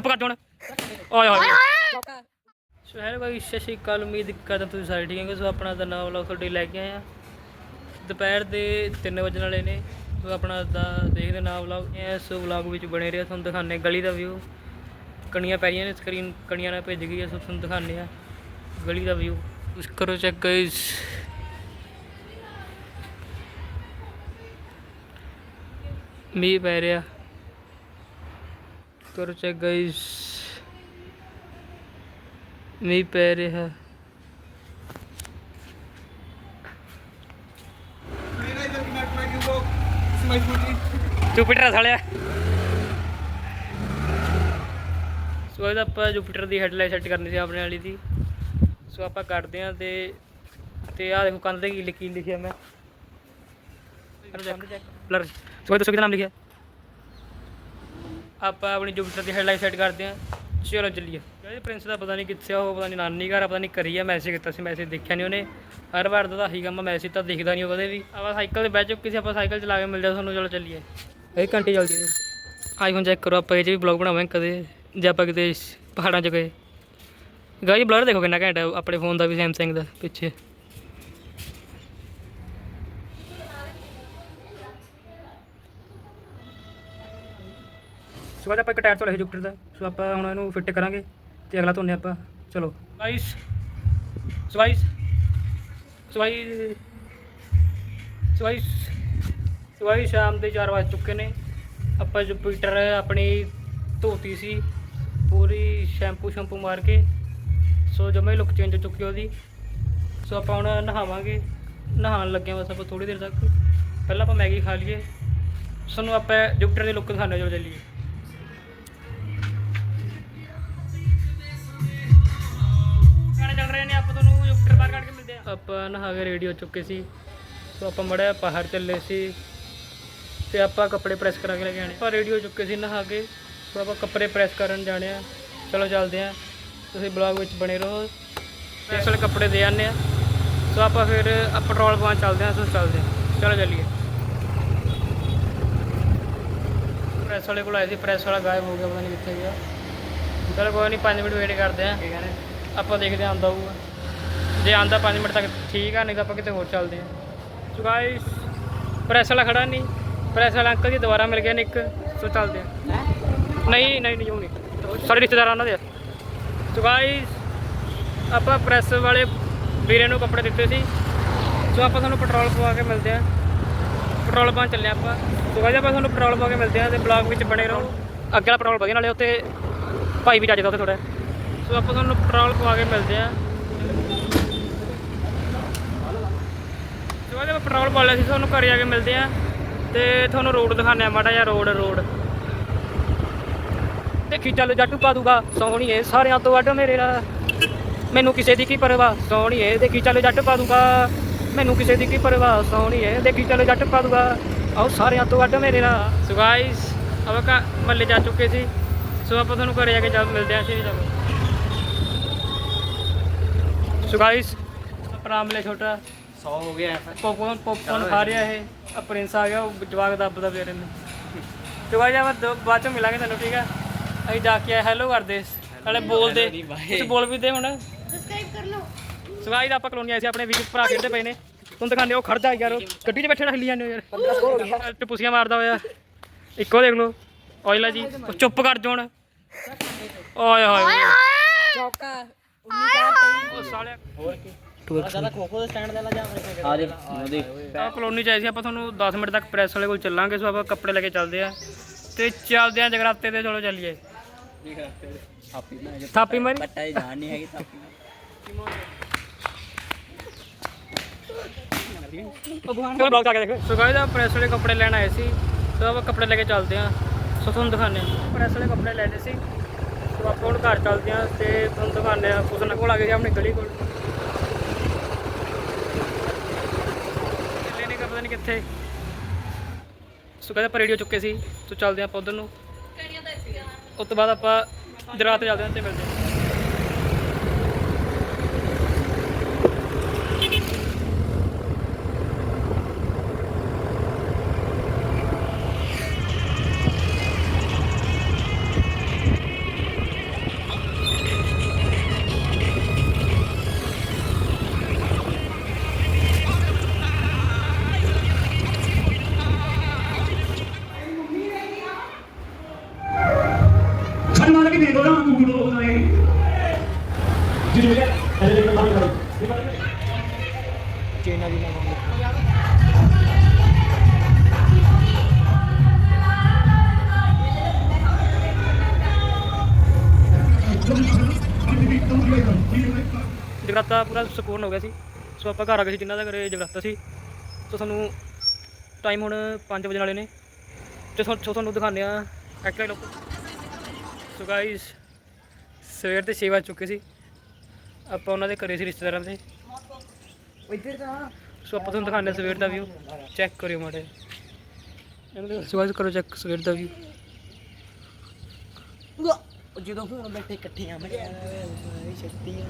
ਚੁੱਪ ਕਰ ਜਾਣ ਓਏ ਹੋਏ। ਸੋ ਹੈਲੋ ਭਾਈ ਸਤਿ ਸ਼੍ਰੀ ਅਕਾਲ ਉਮੀਦ ਕਰਦਾ ਤੁਸੀਂ ਸਾਰੇ ਠੀਕ ਹੋਗੇ ਸੋ ਆਪਣਾ ਦਾ ਨਾਮ ਵਲੌਗ ਤੁਹਾਡੇ ਲੈ ਕੇ ਆਏ ਆ ਦੁਪਹਿਰ ਦੇ 3 ਵਜਣ ਵਾਲੇ ਨੇ। ਸੋ ਆਪਣਾ ਦਾ ਦੇਖਦੇ ਨਾਮ ਵਲੌਗ ਇਸ ਵਲੌਗ ਵਿੱਚ ਬਣੇ ਰਿਹਾ। ਤੁਹਾਨੂੰ ਦਿਖਾਉਂਦੇ ਹਾਂ ਗਲੀ ਦਾ ਵਿਊ ਕਣੀਆਂ ਪੈ ਰਹੀਆਂ ਨੇ ਸਕਰੀਨ ਕਣੀਆਂ ਨਾਲ ਭੇਜ ਗਈ ਹੈ। ਸੋ ਤੁਹਾਨੂੰ ਦਿਖਾਉਂਦੇ ਆ ਗਲੀ ਦਾ ਵਿਊ ਤੁਸੀਂ ਕਰੋ ਚੈੱਕ ਗਾਇਸ ਮੀਂਹ ਪੈ ਰਿਹਾ। ਕਰੋ ਚੈੱਕ ਗਾਇਸ ਮੀਂਹ ਪੈ ਰਿਹਾ ਜੁਪੀਟਰ ਸਾਲਿਆ ਸੋ ਇਹਦਾ ਆਪਾਂ ਜੁਪੀਟਰ ਦੀ ਹੈਡਲਾਈਟ ਸੈੱਟ ਕਰਨੀ ਸੀ ਆਪਣੇ ਵਾਲੀ ਦੀ। ਸੋ ਆਪਾਂ ਕਰਦੇ ਆਂ ਤੇ ਤੇ ਆ ਦੇਖੋ ਕੰਧ ਤੇ ਕੀ ਲਿਖੀ ਲਿਖਿਆ ਮੈਂ। ਬਲਰ ਸੋ ਇਹ ਦੱਸੋ ਕਿਹਦਾ ਨਾਮ ਲਿਖਿਆ? ਆਪਾਂ ਆਪਣੀ ਜੁਪੀਟਰ ਦੀ ਹੈਡਲਾਈਟ ਸੈੱਟ ਕਰਦੇ ਹਾਂ। ਚਲੋ ਚੱਲੀਏ। ਇਹ ਪ੍ਰਿੰਸ ਦਾ ਪਤਾ ਨਹੀਂ ਕਿੱਥੇ ਆ ਉਹ ਪਤਾ ਨਹੀਂ ਨਾਨੀ ਘਰ ਆ, ਪਤਾ ਨਹੀਂ ਕਰੀ ਆ ਮੈਸੇਜ ਕੀਤਾ ਸੀ ਮੈਸੇਜ ਦੇਖਿਆ ਨਹੀਂ ਉਹਨੇ। ਹਰ ਵਾਰ ਦਾ ਤਾਂ ਹੀ ਕੰਮ ਮੈਸੇਜ ਤਾਂ ਦਿਖਦਾ ਨਹੀਂ ਉਹ ਕਦੇ ਵੀ। ਆਪਾਂ ਸਾਈਕਲ ਤੇ ਬਹਿ ਚੁੱਕੇ ਸੀ ਆਪਾਂ ਸਾਈਕਲ ਚਲਾ ਕੇ ਮਿਲ ਜਾ ਤੁਹਾਨੂੰ ਚਲੋ ਚੱਲੀਏ। ਇਹ ਘੰਟੇ ਜਲਦੀ ਆਈਫੋਨ ਚੈੱਕ ਕਰੋ ਆਪਾਂ ਇਹ 'ਚ ਵੀ ਬਲੌਗ ਬਣਾਵਾਂਗੇ ਕਦੇ ਜੇ ਆਪਾਂ ਕਿਤੇ ਪਹਾੜਾਂ 'ਚ ਗਏ। ਗਾਈ ਬਲਰ ਦੇਖੋ ਕਿੰਨਾ ਘੈਂਟ ਹੈ ਆਪਣੇ ਫੋਨ ਦਾ ਵੀ ਸੈਮਸੰਗ ਦਾ ਪਿੱਛੇ। ਸੋ ਅੱਜ ਆਪਾਂ ਇੱਕ ਟਾਇਰ ਤੋਂ ਲਏ ਜੁਪਟਰ ਦਾ। ਸੋ ਆਪਾਂ ਹੁਣ ਇਹਨੂੰ ਫਿੱਟ ਕਰਾਂਗੇ ਤੇ ਅਗਲਾ ਧੋਨੇ ਆਪਾਂ। ਚਲੋ। ਗਾਈਸ ਸਵਾਈਸ। ਸਵਾਈ ਸਵਾਈ ਸਵਾਈ ਸ਼ਾਮ ਦੇ 4 ਵਜ ਚੁੱਕੇ ਨੇ। ਆਪਾਂ ਜੁਪੀਟਰ ਆਪਣੀ ਧੋਤੀ ਸੀ। ਪੂਰੀ ਸ਼ੈਂਪੂ ਸ਼ੈਂਪੂ ਮਾਰ ਕੇ। ਸੋ ਜਮੇ ਲੁੱਕ ਚੇਂਜ ਹੋ ਚੁੱਕੀ ਉਹਦੀ। ਸੋ ਆਪਾਂ ਹੁਣ ਨਹਾਵਾਂਗੇ। ਨਹਾਉਣ ਲੱਗੇ ਬਸ ਆਪਾਂ ਥੋੜੀ ਦੇਰ ਤੱਕ। ਪਹਿਲਾਂ ਆਪਾਂ ਮੈਗੀ ਖਾ ਲਈਏ। ਸਾਨੂੰ ਆਪਾਂ ਜੁਪੀਟਰ ਦੀ ਲੁੱਕ ਦਿਖਾਣੇ ਜੋ ਚੱਲੀਏ। ਚੱਲ ਰਹੇ ਨੇ ਆਪਾਂ ਤੁਹਾਨੂੰ ਜੁਪੀਟਰ ਬਾਹਰ ਕੱਢ ਕੇ ਮਿਲਦੇ ਆ। ਆਪਾਂ ਨਹਾ ਕੇ ਰੈਡੀ ਹੋ ਚੁੱਕੇ ਸੀ ਸੋ ਆਪਾਂ ਮੜਿਆ ਬਾਹਰ ਚੱਲੇ ਸੀ ਤੇ ਆਪਾਂ ਕੱਪੜੇ ਪ੍ਰੈਸ ਕਰਾ ਕੇ ਲੈ ਕੇ ਆਣੇ ਆਪਾਂ ਰੈਡੀ ਹੋ ਚੁੱਕੇ ਸੀ ਨਹਾ ਕੇ ਸੋ ਆਪਾਂ ਕੱਪੜੇ ਪ੍ਰੈਸ ਕਰਨ ਜਾਣੇ ਆ। ਚਲੋ ਚੱਲਦੇ ਆ ਤੁਸੀਂ ਬਲੌਗ ਵਿੱਚ ਬਣੇ ਰਹੋ ਇਸ ਵੇਲੇ ਕੱਪੜੇ ਦੇ ਆਨੇ ਆ। ਸੋ ਆਪਾਂ ਫਿਰ ਪੈਟਰੋਲ ਪੰਪ ਚੱਲਦੇ ਆ ਸੋ ਚੱਲਦੇ ਆ। ਚਲੋ ਚੱਲੀਏ। ਪ੍ਰੈਸ ਵਾਲੇ ਕੋਲ ਆਏ ਸੀ ਪ੍ਰੈਸ ਵਾਲਾ ਗਾਇਬ ਹੋ ਗਿਆ ਪਤਾ ਨਹੀਂ ਕਿੱਥੇ ਗਿਆ। ਚਲੋ ਕੋਈ ਨਹੀਂ 5 ਮਿੰਟ ਵੇਟ ਕਰਦੇ ਆ। ਆਪਾਂ ਦੇਖਦੇ ਆ ਆਉਂਦਾ ਹੋਊਗਾ। ਜੇ ਆਂਦਾ 5 ਮਿੰਟ ਤੱਕ ਠੀਕ ਆ, ਨਹੀਂ ਤਾਂ ਆਪਾਂ ਕਿਤੇ ਹੋਰ ਚੱਲਦੇ ਆ ਸੋ ਗਾਇਸ ਪ੍ਰੈਸ ਵਾਲਾ ਖੜਾ ਨਹੀਂ। ਪ੍ਰੈਸ ਵਾਲਾ ਅੰਕਲ ਜੀ ਦੁਬਾਰਾ ਮਿਲ ਗਿਆ ਨੇ ਇੱਕ ਸੋ ਚੱਲਦੇ ਆ ਨਹੀਂ ਨਹੀਂ ਨਹੀਂ ਉਹ ਨਹੀਂ। ਸਾਰੇ ਰਿਸ਼ਤੇਦਾਰਾਂ ਉਹਨਾਂ ਦੇ ਆ। ਸੋ ਗਾਇਸ ਆਪਾਂ ਪ੍ਰੈਸ ਵਾਲੇ ਵੀਰੇ ਨੂੰ ਕੱਪੜੇ ਦਿੱਤੇ ਸੀ। ਸੋ ਆਪਾਂ ਤੁਹਾਨੂੰ ਪੈਟਰੋਲ ਪਵਾ ਕੇ ਮਿਲਦੇ ਆ ਪੈਟਰੋਲ ਪੰਪ ਚੱਲੇ ਆਪਾਂ। ਸੋ ਗਾਇਸ ਆਪਾਂ ਤੁਹਾਨੂੰ ਪੈਟਰੋਲ ਪਵਾ ਕੇ ਮਿਲਦੇ ਆ ਤੇ ਬਲੌਗ ਵਿੱਚ ਬਣੇ ਰਹੋ। ਅੱਗੇ ਵਾਲਾ ਪੈਟਰੋਲ ਵਧੀਆ, ਨਾਲੇ ਉੱਤੇ ਭਾਈ ਵੀ ਚੱਜਦਾ ਉੱਥੇ ਥੋੜਾ ਸੋ ਆਪਾਂ ਤੁਹਾਨੂੰ ਪੈਟਰੋਲ ਪਵਾ ਕੇ ਮਿਲਦੇ ਆ ਸੋ ਜਦੋਂ ਪੈਟਰੋਲ ਪਾ ਲਿਆ ਸੀ, ਤੁਹਾਨੂੰ ਘਰੇ ਜਾ ਕੇ ਮਿਲਦੇ ਆ ਤੇ ਤੁਹਾਨੂੰ ਰੋਡ ਦਿਖਾਣੇ ਆ ਮਾੜਾ ਜਿਹਾ ਰੋਡ ਰੋਡ। ਦੇਖੀ ਚੱਲ ਜੱਟ ਪਾ ਦੂਗਾ ਸੋਹਣੀਏ ਸਾਰਿਆਂ ਤੋਂ ਵੱਡ ਮੇਰੇ ਦਾ ਮੈਨੂੰ ਕਿਸੇ ਦੀ ਕੀ ਪਰਵਾਹ ਸੋਹਣੀਏ ਦੇਖੀ ਚੱਲ ਜੱਟ ਪਾ ਦੂਗਾ। ਮੈਨੂੰ ਕਿਸੇ ਦੀ ਕੀ ਪਰਵਾਹ ਸੋਹਣੀਏ ਦੇਖੀ ਚੱਲ ਜੱਟ ਪਾ ਦੂਗਾ। ਆਓ ਸਾਰਿਆਂ ਤੋਂ ਵੱਡ ਮੇਰੇ ਨਾਲ। ਸੋ ਗਾਇਸ ਆਪਾਂ ਮੱਲੇ ਜਾ ਚੁੱਕੇ ਸੀ। ਸੋ ਆਪਾਂ ਤੁਹਾਨੂੰ ਘਰੇ ਜਾ ਕੇ ਜਦ ਮਿਲਦੇ ਆ ਸ਼੍ਰੀ ਜਗ੍ਹਾ ਸੋ ਗਾਇਸ ਆਪਣਾ ਆਮਲੇ ਛੋਟਾ 100 हो गया है ਪੌਪਕੌਰਨ ਪੌਪਕੌਰਨ ਖਾ ਰਿਹਾ ਇਹ ਆ ਪ੍ਰਿੰਸ ਆ ਗਿਆ ਉਹ ਜਵਾਗ ਦੱਬਦਾ ਪਿਆ ਰਹਿੰਦਾ ਤੇ ਬਾਈ ਜਾ ਦੋ ਬਾਅਦ ਚ ਮਿਲਾਂਗੇ ਤੁਹਾਨੂੰ ਠੀਕ ਆ ਅਸੀਂ ਜਾ ਕੇ ਹੈਲੋ ਕਰਦੇ ਨਾਲੇ ਬੋਲਦੇ ਕੁਝ ਬੋਲ ਵੀ ਦੇ ਹੁਣ ਸਬਸਕ੍ਰਾਈਬ ਕਰ ਲਓ ਸਗਾਈ ਦਾ ਆਪਾਂ ਕਲੋਨੀ ਆਏ ਸੀ ਆਪਣੇ ਵੀਰ ਭਰਾ ਖੇਡਦੇ ਪਏ ਨੇ ਤੁਹਾਨੂੰ ਦਿਖਾਣੇ ਉਹ ਖੜਦਾ ਯਾਰ ਉਹ ਗੱਡੀ 'ਚ ਬੈਠੇ ਹੱਲੀ ਜਾਂਦੇ ਹੋ ਯਾਰ ਟਪੂਸੀਆਂ ਮਾਰਦਾ ਹੋਇਆ ਇੱਕੋ ਦੇਖ ਲਓ ਓਇਲਾ ਜੀ ਉਹ ਚੁੱਪ ਕਰ ਜੋਣ ਓਏ ਹੋਏ ਚੌਕਾ ਕਲੋਨੀ ਚ ਆਪਾਂ ਤੁਹਾਨੂੰ 10 ਮਿੰਟ ਤੱਕ ਪ੍ਰੈਸ ਵਾਲੇ ਕੋਲ ਚੱਲਾਂਗੇ ਸੋ ਆਪਾਂ ਕੱਪੜੇ ਲੈ ਕੇ ਚੱਲਦੇ ਆ ਤੇ ਚੱਲਦੇ ਆ ਜਗਰਾਤੇ ਤੇ ਚਲੋ ਚੱਲੀਏ। ਥਾਪੀ ਮਾਰੀ ਕੱਪੜੇ ਲੈਣ ਆਏ ਸੀ ਸੋ ਆਪਾਂ ਕੱਪੜੇ ਲੈ ਕੇ ਚੱਲਦੇ ਆ ਸੋ ਤੁਹਾਨੂੰ ਦਿਖਾਣੇ ਪ੍ਰੈਸ ਵਾਲੇ ਕੱਪੜੇ ਲੈਣੇ ਸੀ। ਆਪਾਂ ਹੁਣ ਘਰ ਚੱਲਦੇ ਆ ਤੇ ਤੁਹਾਨੂੰ ਦਿਖਾਣੇ ਆ ਕੁਛ ਨਾ ਕੋਲ ਆ ਗਏ ਆਪਣੀ ਗਲੀ ਕੋਲ। ਚੱਲੇ ਨਹੀਂ ਪਤਾ ਨਹੀਂ ਕਿੱਥੇ। ਸੋ ਕਹਿੰਦੇ ਆਪਾਂ ਰੇਡੀਓ ਚੁੱਕੇ ਸੀ ਸੋ ਚੱਲਦੇ ਆ ਆਪਾਂ ਉਧਰ ਨੂੰ। ਉਸ ਤੋਂ ਬਾਅਦ ਆਪਾਂ ਜਰਾਤ ਚੱਲਦੇ ਹਾਂ ਤੇ ਮਿਲਦੇ ਹਾਂ vedo da un culo dai. Giulia, è del male. ਚੇਨਾ ਦੀ ਨਾ ਜਗਰਾਤਾ ਪੂਰਾ ਸਕੂਨ ਹੋ ਗਿਆ ਸੀ ਸੋ ਆਪਾਂ ਘਰ ਆ ਗਏ ਸੀ ਜਿਨ੍ਹਾਂ ਦਾ ਘਰੇ ਜਗਰਾਤਾ ਸੀ ਸੋ ਸਾਨੂੰ ਟਾਈਮ ਹੁਣ 5 ਵਜੇ ਵਾਲੇ ਨੇ ਤੇ ਤੁਹਾਨੂੰ ਦਿਖਾਉਂਦੇ ਆ ਐਕਟਰ ਲੋਕ ਸੋ ਗਾਇਸ ਸਵੇਰ ਦੇ 6 ਵਜ ਚੁੱਕੇ ਸੀ। ਆਪਾਂ ਉਹਨਾਂ ਦੇ ਘਰੇ ਸੀ ਰਿਸ਼ਤੇਦਾਰਾਂ ਦੇ। ਇੱਧਰ ਤਾਂ। ਸੋ ਆਪਾਂ ਤੁਹਾਨੂੰ ਦਿਖਾਉਂਦੇ ਹਾਂ ਸਵੇਰ ਦਾ ਵਿਊ ਚੈੱਕ ਕਰਿਓ ਮਾੜੇ ਇਹਨਾਂ ਸੋ guys, ਕਰੋ ਚੈੱਕ ਸਵੇਰ ਦਾ ਵਿਊ ਜਦੋਂ ਹੁਣ ਬੈਠੇ ਇਕੱਠੇ ਆ ਮੈਂ। ਸ਼ਕਤੀਆਂ